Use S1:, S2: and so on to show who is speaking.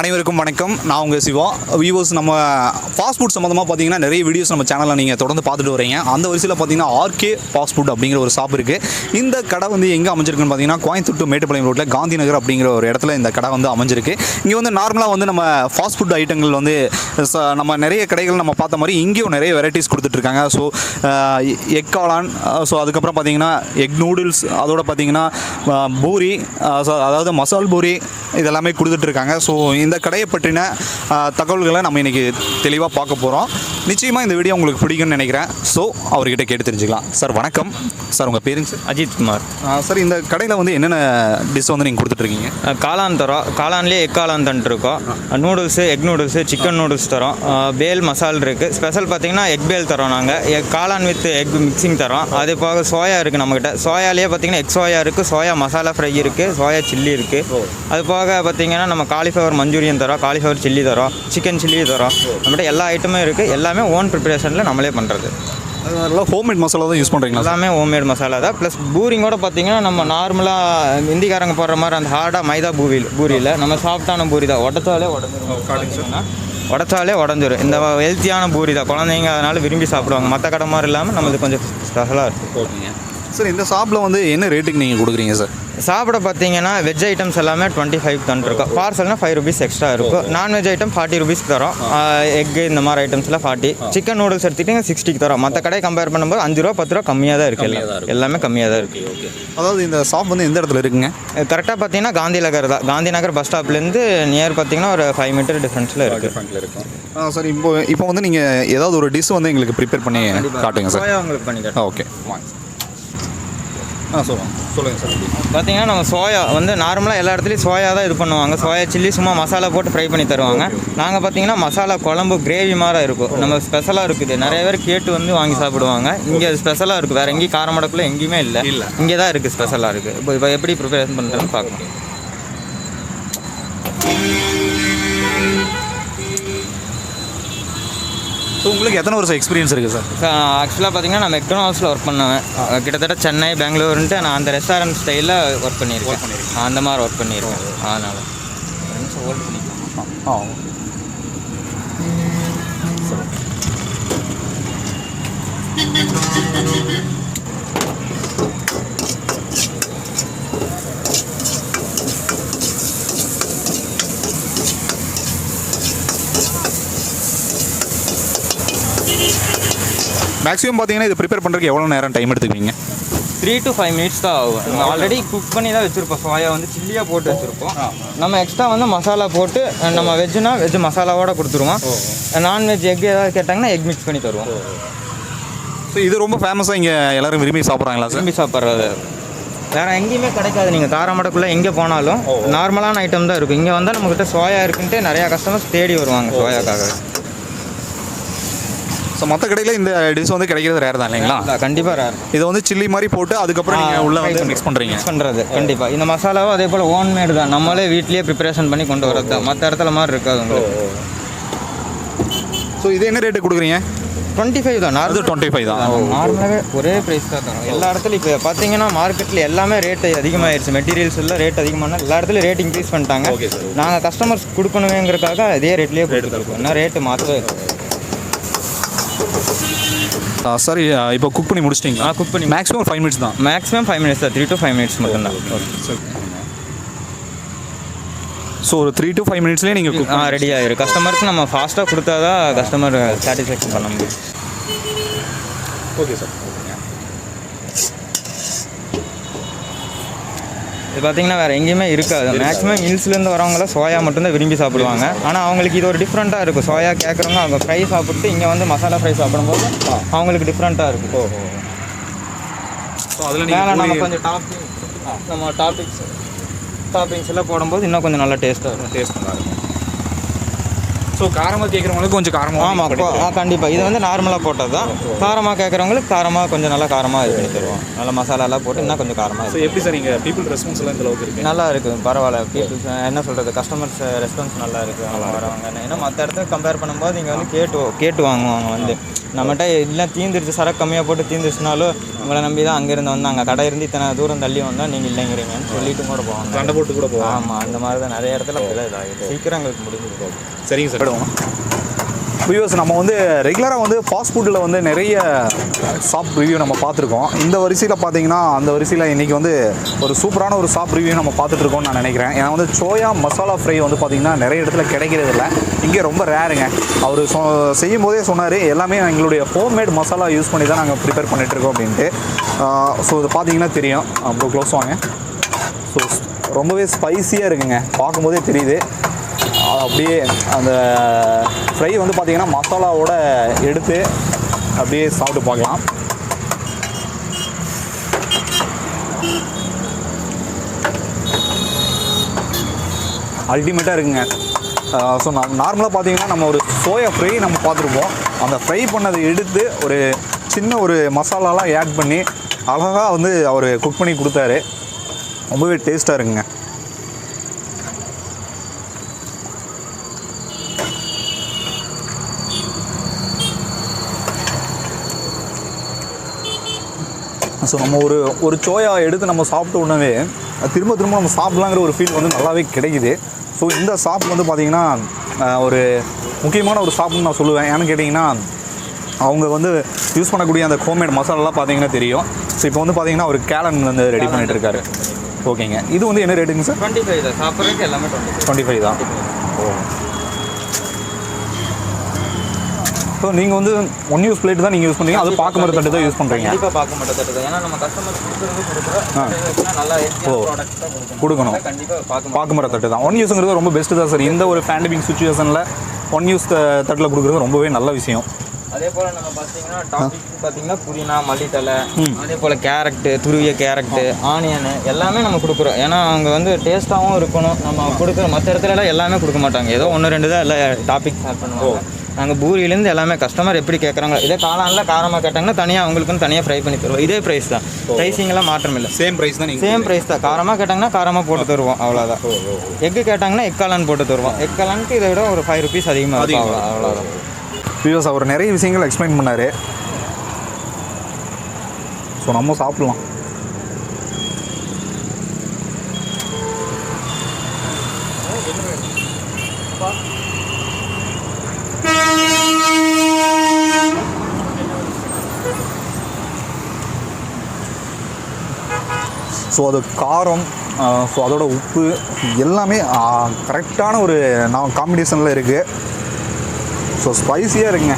S1: அனைவருக்கும் வணக்கம். நான் உங்கள் சிவா. வியூவர்ஸ் நம்ம ஃபாஸ்ட் ஃபுட் சம்மந்தமாக பார்த்தீங்கன்னா நிறைய வீடியோஸ் நம்ம சேனலில் நீங்கள் தொடர்ந்து பார்த்துட்டு வரீங்க. அந்த வரிசையில் பார்த்தீங்கன்னா ஆர்கே ஃபாஸ்ட் ஃபுட் அப்படிங்கிற ஒரு ஷாப் இருக்குது இந்த கடை வந்து எங்கே அமைஞ்சிருக்குன்னு பார்த்தீங்கன்னா கோயம்புத்தூர் மேட்டுப்பாளையம் ரோட்டில் காந்தி நகர் அப்படிங்கிற ஒரு இடத்துல இந்த கடை வந்து அமைஞ்சிருக்கு. இங்கே வந்து நார்மலாக வந்து நம்ம ஃபாஸ்ட் ஃபுட் ஐட்டங்கள் வந்து நம்ம நிறைய கடைகள் நம்ம பார்த்த மாதிரி இங்கேயும் நிறைய வெரைட்டிஸ் கொடுத்துட்ருக்காங்க. ஸோ எக் காளான் ஸோ அதுக்கப்புறம் பார்த்தீங்கன்னா எக் நூடுல்ஸ் அதோட பார்த்தீங்கன்னா பூரி ஸோ அதாவது மசால் பூரி இதெல்லாமே கொடுத்துட்ருக்காங்க. ஸோ இந்த கடையை பற்றின தகவல்களை நம்ம இன்றைக்கி தெளிவாக பார்க்க போகிறோம் நிச்சயமாக இந்த வீடியோ உங்களுக்கு பிடிக்கும்னு நினைக்கிறேன். ஸோ அவர்கிட்ட கேட்டு தெரிஞ்சுக்கலாம். சார் வணக்கம். சார் உங்கள் பேருங்க சார்
S2: அஜித் குமார்.
S1: சார் இந்த கடையில் வந்து என்னென்ன டிஷ் வந்து நீங்கள் கொடுத்துட்ருக்கீங்க
S2: காளான் தரோம். காளான்லேயே எக் காளான் தந்துட்டுருக்கோம் noodles egg noodles chicken noodles தரோம். பேல் மசால் இருக்குது ஸ்பெஷல் பார்த்தீங்கன்னா எக் பேல் தரோம் நாங்கள் எக் காளான் வித் எக் மிக்சிங் தரோம். அது போக சோயா இருக்குது நம்மக்கிட்ட சோயாலேயே பார்த்தீங்கன்னா எக் சோயா இருக்குது சோயா மசாலா ஃப்ரை இருக்குது சோயா சில்லி இருக்குது அது போக பார்த்தீங்கன்னா நம்ம காலிஃப்ளவர் மஞ்சூரியன் தரோம். காலிஃப்ளவர் சில்லி தரோம். சிக்கன் சில்லி தரோம். நம்மகிட்ட எல்லா ஐட்டமும் இருக்குது எல்லாமே ஓன் ப்ரிப்பரேஷனில் நம்மளே பண்ணுறது
S1: அதெல்லாம் ஹோம்மேட் மசாலா தான் யூஸ் பண்ணுறீங்களா சார்
S2: எல்லாமே ஹோம்மேட் மசாலா தான். ப்ளஸ் பூரிங்கோட பார்த்தீங்கன்னா நம்ம நார்மலாக ஹிந்திக்காரங்க போடுற மாதிரி அந்த ஹார்டாக மைதா பூவில் பூரியில் நம்ம சாஃப்டான பூரி தான். உடச்சாலே உடஞ்சிரும். உடச்சாலே உடஞ்சிரும். இந்த ஹெல்த்தியான பூரி தான். குழந்தைங்க அதனால விரும்பி சாப்பிடுவாங்க. மற்ற கடை மாதிரி இல்லாமல் நம்மளுக்கு கொஞ்சம் ஸ்பெஷலாக இருக்கும்
S1: ஓகேங்க. சார் இந்த ஷாப்பில் வந்து என்ன ரேட்டுக்கு நீங்கள் கொடுக்குறீங்க சார்
S2: சாப்பிட பார்த்தீங்கன்னா வெஜ் ஐட்டம்ஸ் எல்லாமே டுவெண்ட்டி ஃபைவ் தந்துருக்கோம் பார்சல்னா ஃபைவ் ருபீஸ் எக்ஸ்ட்ரா இருக்கும் நான்வெஜ் ஐட்டம் ஃபார்ட்டி ருபீஸ்க்கு தரோம். எக் இந்த மாதிரி ஐட்டம்ஸ்லாம் ஃபார்ட்டி சிக்கன் நூடுல்ஸ் எடுத்துக்கிட்டிங்க சிக்ஸ்டிக்கு தரோம். மற்ற கடை கம்பேர் பண்ணும்போது அஞ்சு ரூபா பத்து ரூபா கம்மியாக தான் இருக்குது எல்லாம் எல்லாமே கம்மியாக தான் இருக்குது
S1: அதாவது இந்த ஷாப் வந்து எந்த இடத்துல இருக்குங்க?
S2: கரெக்டாக பார்த்தீங்கன்னா காந்தி நகர் தான் காந்தி நகர் பஸ் ஸ்டாப்லேருந்து நியர் பார்த்தீங்கன்னா ஒரு ஃபைவ் மீட்டர் டிஃப்ரென்ஸில் இருக்குது
S1: ஆ சார் இப்போ இப்போ வந்து நீங்கள் ஏதாவது ஒரு டிஷ் வந்து எங்களுக்கு ப்ரிப்பேர் பண்ணி காட்டுங்க சார்
S2: உங்களுக்கு பண்ணி
S1: ஓகே ஆ சொல்லுங்கள் சொல்லுங்கள் சார்.
S2: பார்த்தீங்கன்னா நம்ம சோயா வந்து நார்மலாக எல்லா இடத்துலையும் சோயா தான் இது பண்ணுவாங்க. சோயா சில்லி சும்மா மசாலா போட்டு ஃப்ரை பண்ணி தருவாங்க. நாங்கள் பார்த்தீங்கன்னா மசாலா குழம்பு கிரேவி மாதிரி இருக்கும். நம்ம ஸ்பெஷலாக இருக்குது. நிறைய பேர் கேட்டு வந்து வாங்கி சாப்பிடுவாங்க. இங்கே ஸ்பெஷலாக இருக்குது. வேறு எங்கேயும் காரமடக்குள்ள எங்கேயுமே இல்லை.
S1: இல்ல.
S2: இங்கே தான் இருக்குது ஸ்பெஷலாக இருக்குது இப்போ இப்போ எப்படி ப்ரிப்பரேஷன் பண்ணுறதுன்னு பார்க்கலாம்
S1: ஸோ உங்களுக்கு எத்தனை வருஷம் எக்ஸ்பீரியன்ஸ் இருக்குது சார்
S2: ஆக்சுவலாக பார்த்தீங்கன்னா நான் மெக்டொனால்ட்ஸில் ஒர்க் பண்ணுவேன். கிட்டத்தட்ட சென்னை பெங்களூருன்ட்டு நான் அந்த ரெஸ்டாரண்ட் ஸ்டைலில் ஒர்க் பண்ணியிருக்கேன். அந்த மாதிரி ஒர்க் பண்ணியிருக்கேன். அதனால். ஹோல்ட் பண்ணிக்கலாம்
S1: ஆ மேக்ஸிமம் பார்த்தீங்கன்னா இது ப்ரிப்பேர் பண்ணுறதுக்கு எவ்வளோ நேரம் டைம் எடுத்துக்குவீங்க?
S2: த்ரீ டு ஃபைவ் மினிட்ஸ் தான் ஆகும். நம்ம ஆல்ரெடி குக் பண்ணி தான் வச்சுருப்போம். சோயா வந்து சில்லியாக போட்டு வச்சுருப்போம். நம்ம எக்ஸ்ட்ரா வந்து மசாலா போட்டு நம்ம வெஜ்ஜுனா வெஜ் மசாலாவோட கொடுத்துருவோம். நான்வெஜ் எக் ஏதாவது கேட்டாங்கன்னா எக் மிக்ஸ் பண்ணி தருவோம்.
S1: ஸோ இது ரொம்ப ஃபேமஸாக இங்கே எல்லாரும் விரும்பி சாப்பிட்றாங்களா சார்
S2: விரும்பி சாப்பிட்றது. வேறு எங்கேயுமே கிடைக்காது. நீங்கள் காரமடக்குள்ளே எங்கே போனாலும் நார்மலான ஐட்டம் தான் இருக்கும். இங்கே வந்தால் நம்மக்கிட்ட சோயா இருக்குன்ட்டு நிறையா கஸ்டமர்ஸ் தேடி வருவாங்க சோயாக்காக
S1: ஸோ மற்ற கடையில் இந்த டிஷ் வந்து கிடைக்கிறது ரேர் தான் இல்லைங்களா?
S2: கண்டிப்பாக ரேர்
S1: இதை வந்து சில்லி மாதிரி போட்டு அதுக்கப்புறம் நீங்கள் உள்ள வந்து மிக்ஸ் பண்ணுறீங்க
S2: மிக்ஸ் பண்ணுறது கண்டிப்பாக இந்த மசாலாவும் அதே போல் ஓன் மேடு தான். நம்மளே வீட்லேயே ப்ரிப்பரேஷன் பண்ணி கொண்டு வரது தான். மற்ற இடத்துல மாதிரி இருக்காது உங்களுக்கு.
S1: ஸோ இது என்ன ரேட்டு கொடுக்குறீங்க?
S2: டுவெண்ட்டி ஃபைவ் தான். நார்மல்
S1: டுவெண்ட்டி ஃபைவ் தான்.
S2: நார்மலாகவே ஒரே ப்ரைஸ் தான் தரும். எல்லா இடத்துலையும் இப்போ பார்த்தீங்கன்னா மார்க்கெட்டில் எல்லாமே ரேட் அதிகமாகிடுச்சு மெட்டீரியல்ஸ் எல்லாம் ரேட் அதிகமான எல்லா இடத்துலையும் ரேட் இன்க்ரீஸ் பண்ணிட்டாங்க. நாங்கள் கஸ்டமர்ஸ் கொடுக்கணுமேங்கிறதுக்காக அதே ரேட்லேயே கொடுத்துருக்கோம் இன்னும் ரேட்டு மாற்றவே
S1: சரி இப்போ குக் பண்ணி முடிச்சிட்டிங்களா?
S2: குக் பண்ணி
S1: மேக்ஸிமம் ஃபைவ் மினிட்ஸ் தான்.
S2: மேக்ஸிமம் ஃபைவ் மினிட்ஸ் தான். த்ரீ டு ஃபைவ் மினிட்ஸ் மட்டும்தான்
S1: ஸோ ஒரு த்ரீ டு ஃபைவ் மினிட்ஸ்லேயே நீங்கள்
S2: ஆ ரெடி ஆயிரும் கஸ்டமருக்கு நம்ம ஃபாஸ்ட்டாக கொடுத்தா தான் கஸ்டமர் சாட்டிஸ்ஃபேக்ஷன் பண்ண முடியும்.
S1: ஓகே சார்
S2: இது பார்த்தீங்கன்னா வேறு எங்கேயுமே இருக்காது. மேக்ஸிமம் ஹில்ஸ்லேருந்து வரவங்களாம் சோயா மட்டும்தான் விரும்பி சாப்பிடுவாங்க. ஆனால் அவங்களுக்கு இது ஒரு டிஃப்ரெண்ட்டாக இருக்கும். சோயா கேட்குறவங்க அவங்க ஃப்ரை சாப்பிட்டு இங்கே வந்து மசாலா ஃப்ரை சாப்பிடும்போது அவங்களுக்கு டிஃப்ரெண்ட்டாக இருக்கும்.
S1: ஸோ அதில்
S2: மேலே நம்ம கொஞ்சம் டாப்பிங் நம்ம டாப்பிங்ஸ் டாப்பிங்ஸ் எல்லாம் போடும்போது இன்னும் கொஞ்சம் நல்லா டேஸ்ட்டாக இருக்கும்.
S1: டேஸ்ட் நல்லா இருக்கும். ஸோ காரமாக கேட்குறவங்களுக்கு கொஞ்சம் காரமாக
S2: ஆமாம் கண்டிப்பாக இது வந்து நார்மலாக போட்டது தான் காரமாக கேட்குறவங்களுக்கு காரமாக கொஞ்சம் நல்லா காரமாக இது பண்ணி தருவோம். நல்லா மசாலாலாம் போட்டு இன்னும் கொஞ்சம் காரமாக
S1: ஸோ எப்படி சார் நீங்கள் பீப்புள் ரெஸ்பான்ஸ் எல்லாம் இந்த அளவுக்கு இருக்கு?
S2: நல்லா இருக்கு. பரவாயில்ல. பீப்புள்ஸ் என்ன சொல்கிறது கஸ்டமர்ஸ் ரெஸ்பான்ஸ் நல்லா இருக்கு. அவங்க வரவங்க ஏன்னா மற்ற இடத்துக்கு கம்பேர் பண்ணும்போது இங்கே வந்து கேட்டு கேட்டு வாங்குவாங்க வந்து. நம்மகிட்ட இல்லை தீந்துருச்சு. சரக்கு கம்மியாக போட்டு தீந்துருச்சுனாலும் உங்களை நம்பி தான் அங்கேருந்து வந்தாங்க. கடை இருந்து இத்தனை தூரம் தள்ளி வந்தால் நீங்கள் இல்லைங்கிறீங்கன்னு சொல்லிட்டு கூட போவாங்க.
S1: சண்டை போட்டு கூட போகலாம்
S2: ஆமாம் அந்த மாதிரி தான் நிறைய இடத்துல அப்படிதான் இதாகிடுது சீக்கிரம் எங்களுக்கு முடிஞ்சிருக்கு
S1: சரிங்க சார் வியூவர்ஸ் நம்ம வந்து ரெகுலராக வந்து ஃபாஸ்ட் ஃபுட்டில் வந்து நிறைய ஷாப் ரிவ்யூ நம்ம பார்த்துருக்கோம். இந்த வரிசையில் பார்த்தீங்கன்னா அந்த வரிசையில் இன்றைக்கி வந்து ஒரு சூப்பரான ஒரு ஷாப் ரிவ்யூ நம்ம பார்த்துட்ருக்கோம்னு நான் நினைக்கிறேன். ஏன்னா வந்து சோயா மசாலா ஃப்ரை வந்து பார்த்திங்கன்னா நிறைய இடத்துல கிடைக்கிறது இல்லை. இங்கே ரொம்ப ரேருங்க அவர் சொ செய்யும் போதே சொன்னார் எல்லாமே எங்களுடைய ஹோம்மேட் மசாலா யூஸ் பண்ணி தான் நாங்கள் ப்ரிப்பேர் பண்ணிகிட்ருக்கோம் அப்படின்ட்டு. ஸோ இது பார்த்தீங்கன்னா தெரியும். அவ்வளோ க்ளோஸ் வாங்க. ஸோ ரொம்பவே ஸ்பைசியாக இருக்குங்க. பார்க்கும்போதே தெரியுது. அப்படியே அந்த ஃப்ரை வந்து பார்த்தீங்கன்னா மசாலாவோட எடுத்து அப்படியே சாப்பிட்டு பார்க்கலாம். அல்டிமேட்டாக இருக்குங்க. ஸோ நான் நார்மலாக பார்த்தீங்கன்னா நம்ம ஒரு சோயா ஃப்ரை நம்ம பார்த்துருப்போம். அந்த ஃப்ரை பண்ணதை எடுத்து ஒரு சின்ன ஒரு மசாலாலாம் ஆட் பண்ணி அழகாக வந்து அவர் குக் பண்ணி கொடுத்தாரு. ரொம்பவே டேஸ்ட்டாக இருக்குங்க. ஸோ நம்ம ஒரு ஒரு சோயா எடுத்து நம்ம சாப்பிட்ட உடனே திரும்ப திரும்ப நம்ம சாப்பிடலாங்கிற ஒரு ஃபீல் வந்து நல்லாவே கிடைக்குது. ஸோ இந்த ஷாப் வந்து பார்த்திங்கன்னா ஒரு முக்கியமான ஒரு ஷாப்னு நான் சொல்லுவேன். ஏன்னு கேட்டிங்கன்னா அவங்க வந்து யூஸ் பண்ணக்கூடிய அந்த ஹோம்மேட் மசாலாலாம் பார்த்தீங்கன்னா தெரியும். ஸோ இப்போ வந்து பார்த்தீங்கன்னா ஒரு கேலன் வந்து ரெடி பண்ணிட்டு இருக்காரு. ஓகேங்க இது வந்து என்ன ரேட்டுங்க சார்
S2: டுவெண்ட்டி ஃபைவ் தான். சாப்பிட்றதுக்கு எல்லாமே டுவெண்ட்டி ஃபைவ்
S1: தான். ஓ. ஸோ நீங்கள் வந்து ஒன் யூஸ் பிளேட் தான் நீங்கள் யூஸ் பண்ணுறீங்க அது பார்க்கும்போது தட்டு தான் யூஸ் பண்ணுறீங்க
S2: கண்டிப்பாக பார்க்க மாட்டேன் ஏன்னா நம்ம கஸ்டமர் கொடுக்குறது கொடுக்குறோம். நல்லா
S1: ஓ.
S2: தான் கொடுக்கணும். கண்டிப்பாக பார்க்க
S1: பார்க்குமர தட்டு தான். ஒன் யூஸுங்கிறது ரொம்ப பெஸ்ட்டு தான் சார் இந்த ஒரு பேண்டமிக் சுச்சுவேஷனில் ஒன் யூஸ் தட்டில் கொடுக்குறது ரொம்பவே நல்ல விஷயம்.
S2: அதே போல் நம்ம பார்த்தீங்கன்னா டாபிக் பார்த்தீங்கன்னா புதினா மல்லித்தலை அதே போல் கேரட்டு துருவிய கேரட்டு ஆனியனு எல்லாமே நம்ம கொடுக்குறோம். ஏன்னா அவங்க வந்து டேஸ்ட்டாகவும் இருக்கணும். நம்ம கொடுக்குற மற்ற இடத்துல எல்லாம் கொடுக்க மாட்டாங்க. ஏதோ ஒன்று ரெண்டு தான் எல்லாம் டாபிக் ஷேர் பண்ணுவாங்க. நாங்கள் பூரியிலேருந்து எல்லாமே கஸ்டமர் எப்படி கேட்குறாங்க இதே காளானில் காரமாக கேட்டாங்கன்னா தனியாக அவங்களுக்குன்னு தனியாக ஃப்ரை பண்ணி தருவோம். இதே ப்ரைஸ் தான். ப்ரைஸிங்கெல்லாம் மாற்றம் இல்லை.
S1: சேம் ப்ரைஸ் தான்
S2: சேம் ப்ரைஸ் தான். காரமாக கேட்டாங்கன்னா காரமாக போட்டு தருவோம் அவ்வளோதான் எக்கு கேட்டாங்கன்னா எக்காளான் போட்டு தருவோம். எக்காளானுக்கு இதை விட ஒரு ஃபைவ் ருபீஸ் அதிகமாக இருக்கும். அவ்வளோ அவ்வளோதான்
S1: வியூஸ் அவர் நிறைய விஷயங்கள் எக்ஸ்பிளைன் பண்ணார். ஸோ நம்ம சாப்பிட்லாம். ஸோ அது காரம் ஸோ அதோட உப்பு எல்லாமே கரெக்டான ஒரு நான் காம்பினேஷனில் இருக்குது ஸோ ஸ்பைஸியாக இருக்குங்க.